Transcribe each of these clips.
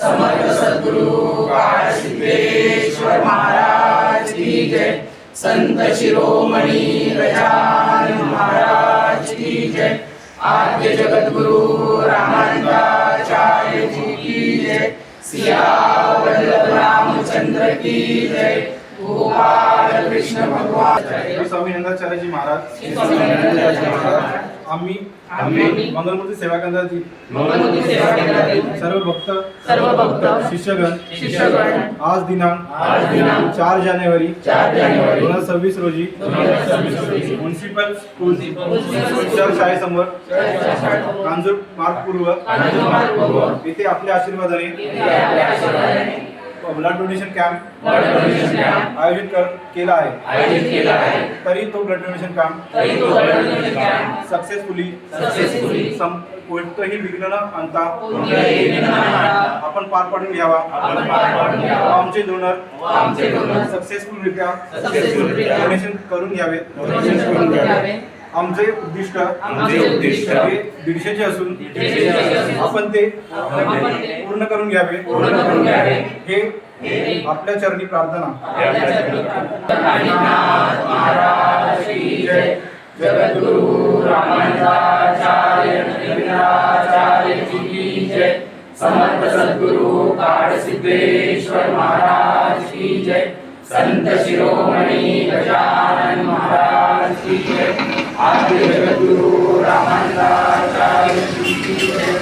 समर्थ सद्गुरु काळसिद्धेश्वर महाराज की जय संत शिरोमणी गजान महाराज की जय आद्य जगद्गुरु रामानंदाचार्य जी की जय सिया वल्लभ रामचंद्र की जय। कृष्ण भगवान श्री स्वामी नंदाचार्यजी महाराज आम्ही मंगलमूर्ती सेवा केंद्रातील केंद्रातील सर्व भक्त सर्व भक्त शिष्यगण शिष्यगण आज दिनांक आज दिनांक चार जानेवारी चार जानेवारी दोन हजार सव्वीस रोजी म्युन्सिपल स्कूल शाळेसमोर कांजूर मार्ग पूर्व येथे आपल्या आशीर्वादाने blood donation camp blood donation camp आयोजित कर केला आहे. आयोजित केला आहे. तरी तो ब्लड डोनेशन कॅम्प तरी तो blood donation camp successfully successfully सम कोणतंही विघ्न न आणता. आपण पार पाडून घ्यावा. आपण पार पाडून घ्यावा. आमचे डोनर करून घ्यावे. डोनेशन करून घ्यावे. आमचे उद्दिष्ट आमचे उद्दिष्ट हे दीडशेचे असून आपण ते पूर्ण करून घ्यावे. पूर्ण करून घ्यावे. हे आपल्या चरणी प्रार्थना. काशीनाथ महाराज की जय जगद्गुरु समर्थ सद्गुरु काळसिद्धेश्वर महाराज की जय. संत शिरोमणी गजानन महाराज की जय. आद्य जगद्गुरु रामानंदाचार्य जी की जय.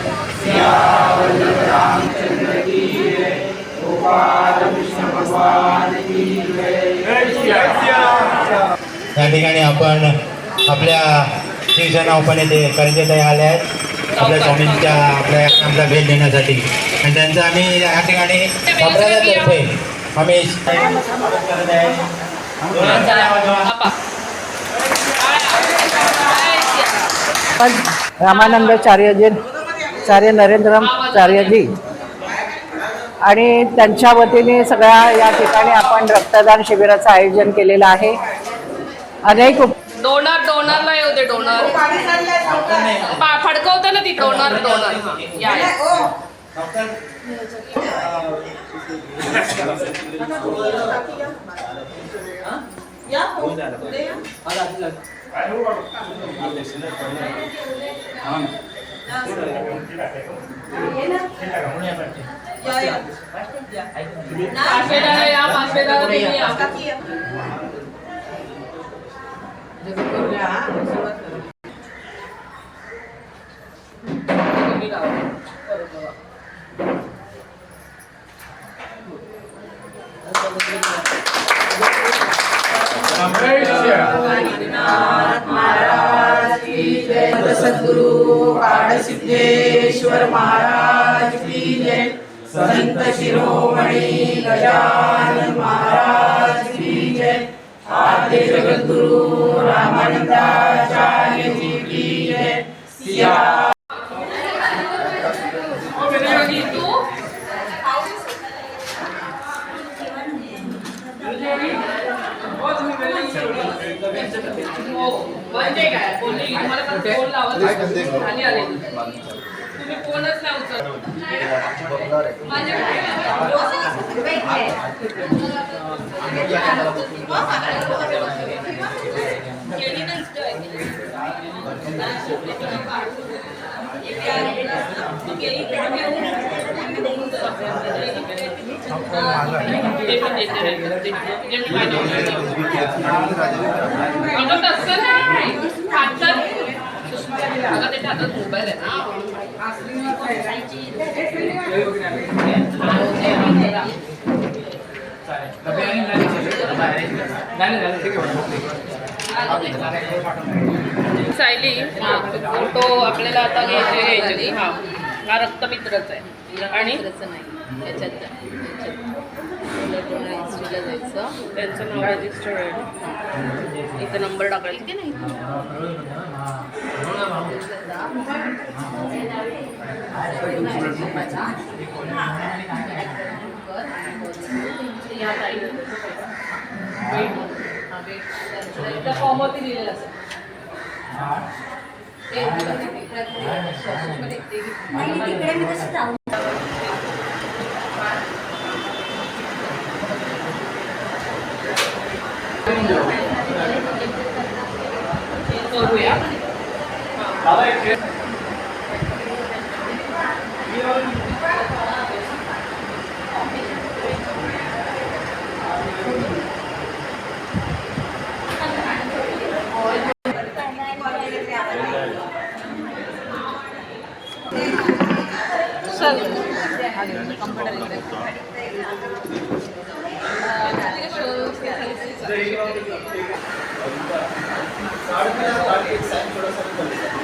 सिया वल्लभ रामचंद्र की जय. गोपाल कृष्ण भगवान की जय. या ठिकाणी आपण आपल्या शिवसेना ओपन येथे करंजेताई आले आहेत. आपल्या स्वामींच्या आपल्या आमचा भेट देण्यासाठी. आणि त्यांचं आम्ही या ठिकाणी पण रामानंदाचार्यजी चार्य नरेंद्राचार्यजी आणि त्यांच्या वतीने सगळ्या या ठिकाणी आपण रक्तदान शिबिराचं आयोजन केलेलं आहे. अनेक उप- डोनर डोनरला येऊ दे डोनर. पा- फडकवते ना ती डोनर डोनर. या या. पाचशेला या पाचशेला तुम्ही या. तुम्ही सद्गुरु काळसिद्धेश्वर महाराज की जय। संत शिरोमणी गजानन महाराज की जय। आद्य जगद्गुरु रामानंदाचार्य जी की जय। सिया आणि तू हो म्हणजे काय बोलली की तुम्हाला पण फोन लावत खाली आले. तुम्ही फोनच नाही उचलत. माझे केली ते पण देते ते जे मी पाहिजे अगं तसं नाही. मोबाईल आहे सायली फोटो आपल्याला आता घ्यायचे घ्यायचे. हा हा रक्तमित्रच आहे. आणि? त्यांचं नाव रजिस्टर आहे इथं नंबर टाकायचा की नाही या ताई. वेट. हा, वेट. त्या फॉर्मवरती साढ़े साढ़े एक साइन थोड़ा सा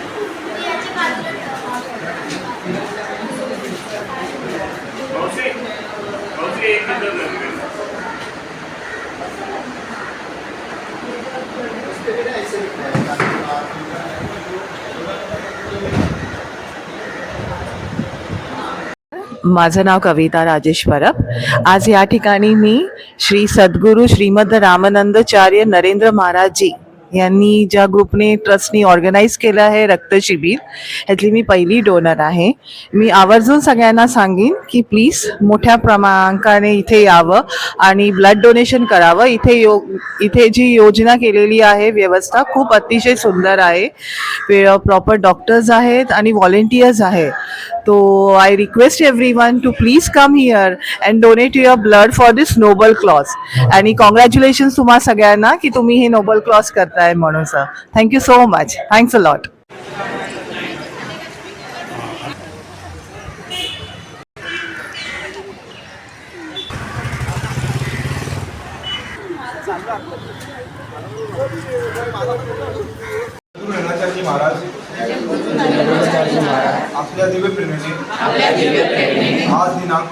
माझं नाव कविता राजेश परब. आज या ठिकाणी मी श्री सद्गुरू श्रीमद रामानंदचार्य नरेंद्र महाराजजी यांनी ज्या ग्रुपने ट्रस्टनी ऑर्गनाईज केलं आहे रक्तशिबिर ह्यातली मी पहिली डोनर आहे. मी आवर्जून सगळ्यांना सांगेन की प्लीज मोठ्या क्रमांकाने इथे यावं आणि ब्लड डोनेशन करावं. इथे यो इथे जी योजना केलेली आहे व्यवस्था खूप अतिशय सुंदर आहे. प्रॉपर डॉक्टर्स आहेत आणि व्हॉलेंटियर्स आहेत. तो I request every one to please come here and donate your blood for this noble cause आणि कॉंग्रॅच्युलेशन तुम्हाला सगळ्यांना की तुम्ही हे नोबल क्लॉज करताय म्हणून sir thank you so much thanks a lot आज दिनांक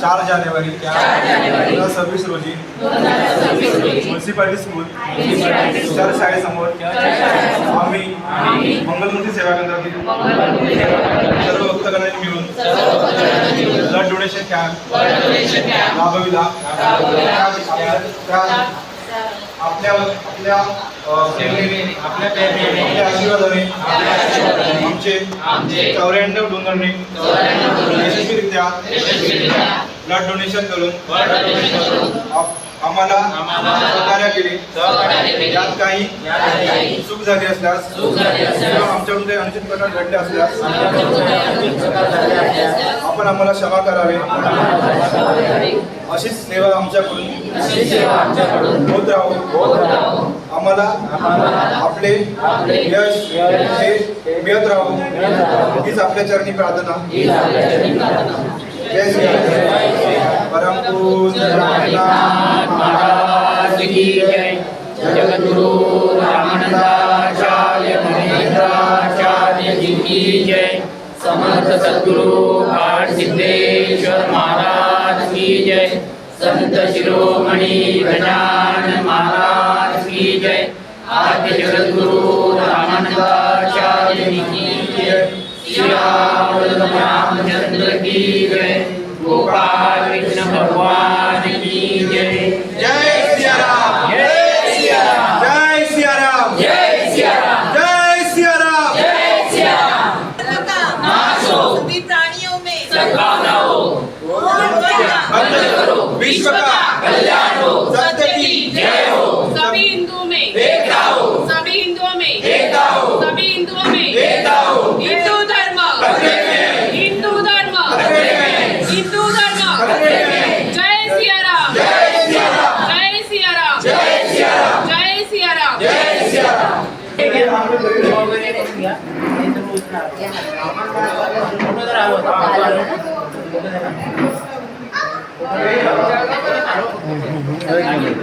चार जानेवारी दोन हज़ार सव्वीस रोजी म्युन्सिपालिटी स्कूल विचार शाळेसमोर आम्ही मंगलमूर्ती सेवा केंद्रातील सर्व भक्तगणांनी मिळून ब्लड डोनेशन कॅम्प त्या- आपल्या आपल्या आपल्या आशीर्वादाने आमचे चौऱ्याण्णव डोनरने यशस्वीरित्या ब्लड डोनेशन करून आम्हाला केले. यात काही चूक झाली असल्यास किंवा आमच्याकडून काही अनुचित प्रकार घडले असल्यास आपण आम्हाला क्षमा करावे. अशीच सेवा आमच्याकडून होत राहू. आम्हाला आपले यश हे मिळत राहू. हीच आपल्या चरणी प्रार्थना. जय महाराज की जय। जगद्गुरु रामानंदाचार्य महेंद्राचार्य जी की जय। समर्थ सद्गुरु सिद्धेश्वर महाराज की जय। संत शिरोमणि गजानन महाराज की जय। आद्य जगद्गुरु रामानंदाचार्य की जय। श्री राम विश्व का कल्याण हो सत्य की जय हो হয়ে গেল